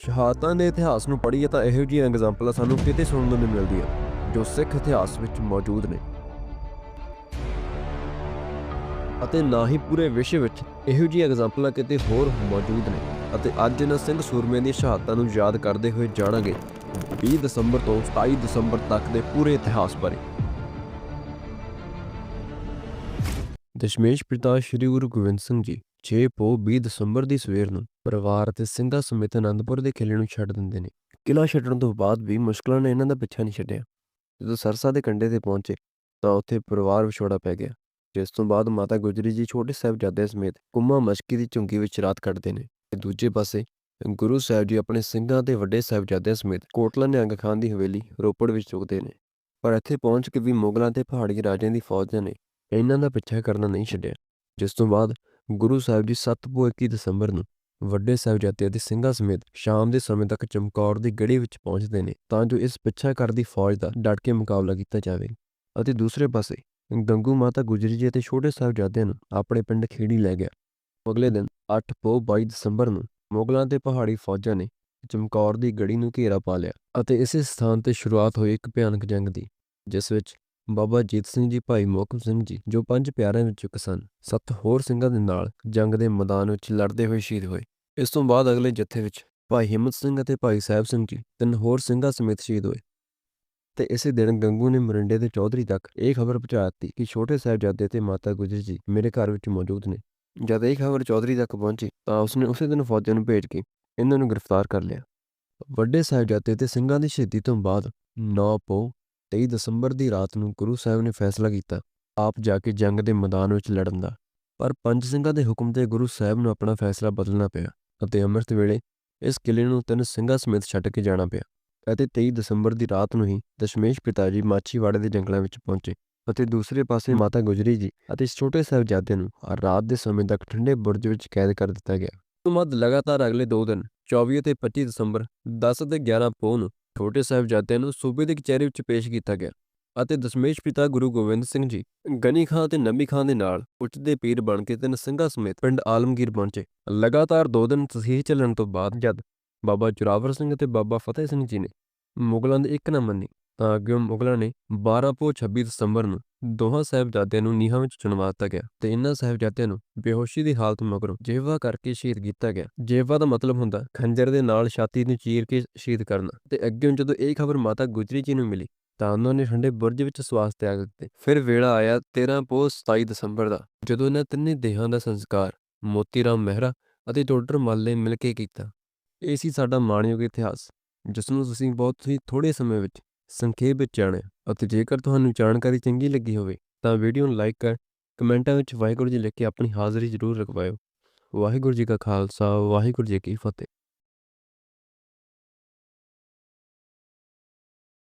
ਸ਼ਹਾਦਤਾਂ ਦੇ ਇਤਿਹਾਸ ਨੂੰ ਪੜ੍ਹੀਏ ਤਾਂ ਇਹੋ ਜਿਹੀਆਂ ਐਗਜ਼ਾਮਪਲਾਂ ਸਾਨੂੰ ਕਿਤੇ ਸੁਣਨ ਨੂੰ ਨਹੀਂ ਮਿਲਦੀਆਂ, ਜੋ ਸਿੱਖ ਇਤਿਹਾਸ ਵਿੱਚ ਮੌਜੂਦ ਨੇ। ਅਤੇ ਨਾ ਹੀ ਪੂਰੇ ਵਿਸ਼ਵ ਵਿੱਚ ਇਹੋ ਜਿਹੀਆਂ ਐਗਜ਼ਾਮਪਲਾਂ ਕਿਤੇ ਹੋਰ ਮੌਜੂਦ ਨੇ। ਅਤੇ ਅੱਜ ਇਹਨਾਂ ਸਿੰਘ ਸੂਰਮਿਆਂ ਦੀਆਂ ਸ਼ਹਾਦਤਾਂ ਨੂੰ ਯਾਦ ਕਰਦੇ ਹੋਏ ਜਾਣਾਂਗੇ 20 ਦਸੰਬਰ ਤੋਂ 27 ਦਸੰਬਰ ਤੱਕ ਦੇ ਪੂਰੇ ਇਤਿਹਾਸ ਬਾਰੇ। ਦਸ਼ਮੇਸ਼ ਪਿਤਾ ਸ੍ਰੀ ਗੁਰੂ ਗੋਬਿੰਦ ਸਿੰਘ ਜੀ 6 ਪੋ 20 ਦਸੰਬਰ ਦੀ ਸਵੇਰ ਨੂੰ ਪਰਿਵਾਰ ਅਤੇ ਸਿੰਘਾਂ ਸਮੇਤ ਅਨੰਦਪੁਰ ਦੇ ਕਿਲੇ ਨੂੰ ਛੱਡ ਦਿੰਦੇ ਨੇ। ਕਿਲਾ ਛੱਡਣ ਤੋਂ ਬਾਅਦ ਵੀ ਮੁਸ਼ਕਲਾਂ ਨੇ ਇਹਨਾਂ ਦਾ ਪਿੱਛਾ ਨਹੀਂ ਛੱਡਿਆ। ਜਦੋਂ ਸਰਸਾ ਦੇ ਕੰਢੇ ਤੇ ਪਹੁੰਚੇ ਤਾਂ ਉੱਥੇ ਪਰਿਵਾਰ ਵਿਛੋੜਾ ਪੈ ਗਿਆ, ਜਿਸ ਤੋਂ ਬਾਅਦ ਮਾਤਾ ਗੁਜਰੀ ਜੀ ਛੋਟੇ ਸਾਹਿਬਜ਼ਾਦਿਆਂ ਸਮੇਤ ਕੁੰਮਾ ਮਸ਼ਕੀ ਦੀ ਝੁੰਗੀ ਵਿੱਚ ਰਾਤ ਕੱਟਦੇ ਨੇ। ਤੇ ਦੂਜੇ ਪਾਸੇ ਗੁਰੂ ਸਾਹਿਬ ਜੀ ਆਪਣੇ ਸਿੰਘਾਂ ਤੇ ਵੱਡੇ ਸਾਹਿਬਜ਼ਾਦਿਆਂ ਸਮੇਤ ਕੋਟਲਾ ਨਿਹੰਗ ਖਾਨ ਦੀ ਹਵੇਲੀ ਰੋਪੜ ਵਿੱਚ ਚੁੱਕਦੇ ਨੇ। ਪਰ ਇੱਥੇ ਪਹੁੰਚ ਕੇ ਵੀ ਮੁਗਲਾਂ ਤੇ ਪਹਾੜੀ ਰਾਜਿਆਂ ਦੀ ਫੌਜਾਂ ਨੇ ਇਹਨਾਂ ਦਾ ਪਿੱਛਾ ਕਰਨਾ ਨਹੀਂ ਛੱਡਿਆ, ਜਿਸ ਤੋਂ ਬਾਅਦ ਗੁਰੂ ਸਾਹਿਬ ਜੀ 7 ਪੋ 21 ਦਸੰਬਰ ਨੂੰ ਵੱਡੇ ਸਾਹਿਬਜ਼ਾਦੇ ਅਤੇ ਸਿੰਘਾਂ ਸਮੇਤ ਸ਼ਾਮ ਦੇ ਸਮੇਂ ਤੱਕ ਚਮਕੌਰ ਦੀ ਗੜੀ ਵਿੱਚ ਪਹੁੰਚਦੇ ਨੇ, ਤਾਂ ਜੋ ਇਸ ਪਿੱਛਾ ਕਰਦੀ ਫੌਜ ਦਾ ਡਟ ਕੇ ਮੁਕਾਬਲਾ ਕੀਤਾ ਜਾਵੇ। ਅਤੇ ਦੂਸਰੇ ਪਾਸੇ ਗੰਗੂ ਮਾਤਾ ਗੁਜਰੀ ਜੀ ਅਤੇ ਛੋਟੇ ਸਾਹਿਬਜ਼ਾਦਿਆਂ ਨੂੰ ਆਪਣੇ ਪਿੰਡ ਖੇੜੀ ਲੈ ਗਿਆ। ਅਗਲੇ ਦਿਨ 8 ਪੋ 22 ਦਸੰਬਰ ਨੂੰ ਮੁਗਲਾਂ ਤੇ ਪਹਾੜੀ ਫੌਜਾਂ ਨੇ ਚਮਕੌਰ ਦੀ ਗੜੀ ਨੂੰ ਘੇਰਾ ਪਾ ਲਿਆ ਅਤੇ ਇਸੇ ਸਥਾਨ ਤੇ ਸ਼ੁਰੂਆਤ ਹੋਈ ਇੱਕ ਭਿਆਨਕ ਜੰਗ ਦੀ, ਜਿਸ ਵਿੱਚ ਬਾਬਾ ਜੀਤ ਸਿੰਘ ਜੀ ਭਾਈ ਮੋਹਕਮ ਸਿੰਘ ਜੀ, ਜੋ ਪੰਜ ਪਿਆਰਿਆਂ ਵਿੱਚੋਂ ਇੱਕ ਸਨ। ਸੱਤ ਹੋਰ ਸਿੰਘਾਂ ਦੇ ਨਾਲ ਜੰਗ ਦੇ ਮੈਦਾਨ ਵਿੱਚ ਲੜਦੇ ਹੋਏ ਸ਼ਹੀਦ ਹੋਏ। ਇਸ ਤੋਂ ਬਾਅਦ ਅਗਲੇ ਜੱਥੇ ਵਿੱਚ ਭਾਈ ਹਿੰਮਤ ਸਿੰਘ ਅਤੇ ਭਾਈ ਸਾਹਿਬ ਸਿੰਘ ਜੀ, ਤਿੰਨ ਹੋਰ ਸਿੰਘਾਂ ਸਮੇਤ ਸ਼ਹੀਦ ਹੋਏ। ਤੇ ਇਸੇ ਦਿਨ ਗੰਗੂ ਨੇ ਮਰਿੰਡੇ ਦੇ ਚੌਧਰੀ ਤੱਕ ਇਹ ਖਬਰ ਪਹੁੰਚਾ ਦਿੱਤੀ ਕਿ ਛੋਟੇ ਸਾਹਿਬਜ਼ਾਦੇ ਤੇ ਮਾਤਾ ਗੁਜਰ ਜੀ ਮੇਰੇ ਘਰ ਵਿੱਚ ਮੌਜੂਦ ਨੇ। ਜਦ ਇਹ ਖਬਰ ਚੌਧਰੀ ਤੱਕ ਪਹੁੰਚੀ, ਤਾਂ ਉਸਨੇ ਉਸੇ ਦਿਨ ਫੌਜਾਂ ਨੂੰ ਭੇਜ ਕੇ ਇਹਨਾਂ ਨੂੰ ਗ੍ਰਿਫਤਾਰ ਕਰ ਲਿਆ। ਵੱਡੇ ਸਾਹਿਬਜ਼ਾਦੇ ਤੇ ਸਿੰਘਾਂ ਦੀ ਸ਼ਹੀਦੀ ਤੋਂ ਬਾਅਦ 9 ਪੋ 23 ਦਸੰਬਰ ਦੀ ਰਾਤ ਨੂੰ ਗੁਰੂ ਸਾਹਿਬ ਨੇ ਫੈਸਲਾ ਕੀਤਾ, ਆਪ ਜਾ ਕੇ ਜੰਗ ਦੇ ਮੈਦਾਨ ਵਿੱਚ ਲੜਨ ਦਾ। ਪਰ ਪੰਜ ਸਿੰਘਾਂ ਦੇ ਹੁਕਮ ਤੇ ਗੁਰੂ ਸਾਹਿਬ ਨੂੰ ਆਪਣਾ ਫੈਸਲਾ ਬਦਲਣਾ ਪਿਆ ਅਤੇ ਅੰਮ੍ਰਿਤ ਵੇਲੇ ਇਸ ਕਿਲੇ ਨੂੰ ਤਿੰਨ ਸਿੰਘਾਂ ਸਮੇਤ ਛੱਡ ਕੇ ਜਾਣਾ ਪਿਆ ਅਤੇ 23 ਦਸੰਬਰ ਦੀ ਰਾਤ ਨੂੰ ਹੀ ਦਸ਼ਮੇਸ਼ ਪਿਤਾ ਜੀ ਮਾਛੀਵਾੜੇ ਦੇ ਜੰਗਲਾਂ ਵਿੱਚ ਪਹੁੰਚੇ ਅਤੇ ਦੂਸਰੇ ਪਾਸੇ ਮਾਤਾ ਗੁਜਰੀ ਜੀ ਅਤੇ ਛੋਟੇ ਸਾਹਿਬਜ਼ਾਦੇ ਨੂੰ ਰਾਤ ਦੇ ਸਮੇਂ ਤੱਕ ਠੰਡੇ ਬੁਰਜ ਵਿੱਚ ਕੈਦ ਕਰ ਦਿੱਤਾ ਗਿਆ। ਉਸ ਤੋਂ ਬਾਅਦ ਲਗਾਤਾਰ ਅਗਲੇ 2 ਦਿਨ 24 ਅਤੇ 25 ਦਸੰਬਰ 10 ਅਤੇ 11 ਪੋਹ ਨੂੰ ਛੋਟੇ ਸਾਹਿਬਜ਼ਾਦਿਆਂ ਨੂੰ ਸੂਬੇ ਦੀ ਕਚਹਿਰੀ ਵਿੱਚ ਪੇਸ਼ ਕੀਤਾ ਗਿਆ ਅਤੇ ਦਸ਼ਮੇਸ਼ ਪਿਤਾ ਗੁਰੂ ਗੋਬਿੰਦ ਸਿੰਘ ਜੀ ਗਨੀ ਖਾਂ ਤੇ ਨਬੀ ਖਾਂ ਦੇ ਨਾਲ ਉੱਚਦੇ ਪੀਰ ਬਣ ਕੇ ਤਿੰਨ ਸਿੰਘਾਂ ਸਮੇਤ ਪਿੰਡ ਆਲਮਗੀਰ ਪਹੁੰਚੇ। ਲਗਾਤਾਰ 2 ਦਿਨ ਤਸੀਹ ਚੱਲਣ ਤੋਂ ਬਾਅਦ ਜਦ ਬਾਬਾ ਜੁਰਾਵਰ ਸਿੰਘ ਅਤੇ ਬਾਬਾ ਫਤਿਹ ਸਿੰਘ ਜੀ ਨੇ ਮੁਗਲਾਂ ਦੀ ਇੱਕ ਨਾ ਮੰਨੀ ਤਾਂ ਅੱਗੇ ਮੁਗਲਾਂ ਨੇ 12 ਪੋ 26 ਦਸੰਬਰ ਨੂੰ ਦੋਹਾਂ ਸਾਹਿਬਜ਼ਾਦਿਆਂ ਨੂੰ ਨੀਹਾਂ ਵਿੱਚ ਚੁਣਵਾ ਦਿੱਤਾ ਗਿਆ ਤੇ ਇਹਨਾਂ ਸਾਹਿਬਜ਼ਾਦਿਆਂ ਨੂੰ ਬੇਹੋਸ਼ੀ ਦੀ ਹਾਲਤ ਮਗਰੋਂ ਜੇਵਾ ਕਰਕੇ ਸ਼ਹੀਦ ਕੀਤਾ ਗਿਆ। ਜੇਵਾ ਦਾ ਮਤਲਬ ਹੁੰਦਾ ਖੰਜਰ ਦੇ ਨਾਲ ਛਾਤੀ ਨੂੰ ਚੀਰ ਕੇ ਸ਼ਹੀਦ ਕਰਨਾ ਤੇ ਅੱਗੇ ਜਦੋਂ ਇਹ ਖਬਰ ਮਾਤਾ ਗੁਜਰੀ ਜੀ ਨੂੰ ਮਿਲੀ ਤਾਂ ਉਹਨਾਂ ਨੇ ਠੰਡੇ ਬੁਰਜ ਵਿੱਚ ਸਵਾਸ ਤਿਆਗ ਦਿੱਤੇ। ਫਿਰ ਵੇਲਾ ਆਇਆ 13 ਪੋ 27 ਦਸੰਬਰ ਦਾ ਜਦੋਂ ਇਹਨਾਂ ਤਿੰਨੇ ਦੇਹਾਂ ਦਾ ਸੰਸਕਾਰ ਮੋਤੀ ਰਾਮ ਮਹਿਰਾ ਅਤੇ ਟੋਡਰ ਮੱਲ ਨੇ ਮਿਲ ਕੇ ਕੀਤਾ। ਇਹ ਸੀ ਸਾਡਾ ਮਾਣਯੋਗ ਇਤਿਹਾਸ ਜਿਸ ਨੂੰ ਤੁਸੀਂ ਬਹੁਤ ਹੀ ਥੋੜੇ ਸਮੇਂ ਵਿੱਚ ਸੰਖੇਪ ਵਿੱਚ ਜਾਣਿਆ ਅਤੇ ਜੇਕਰ ਤੁਹਾਨੂੰ ਜਾਣਕਾਰੀ ਚੰਗੀ ਲੱਗੀ ਹੋਵੇ ਤਾਂ ਵੀਡੀਓ ਨੂੰ ਲਾਈਕ ਕਰ, ਕਮੈਂਟਾਂ ਵਿੱਚ ਵਾਹਿਗੁਰੂ ਜੀ ਲਿਖ ਕੇ ਆਪਣੀ ਹਾਜ਼ਰੀ ਜ਼ਰੂਰ ਰਖਵਾਇਓ। ਵਾਹਿਗੁਰੂ ਜੀ ਕਾ ਖਾਲਸਾ, ਵਾਹਿਗੁਰੂ ਜੀ ਕੀ ਫਤਿਹ।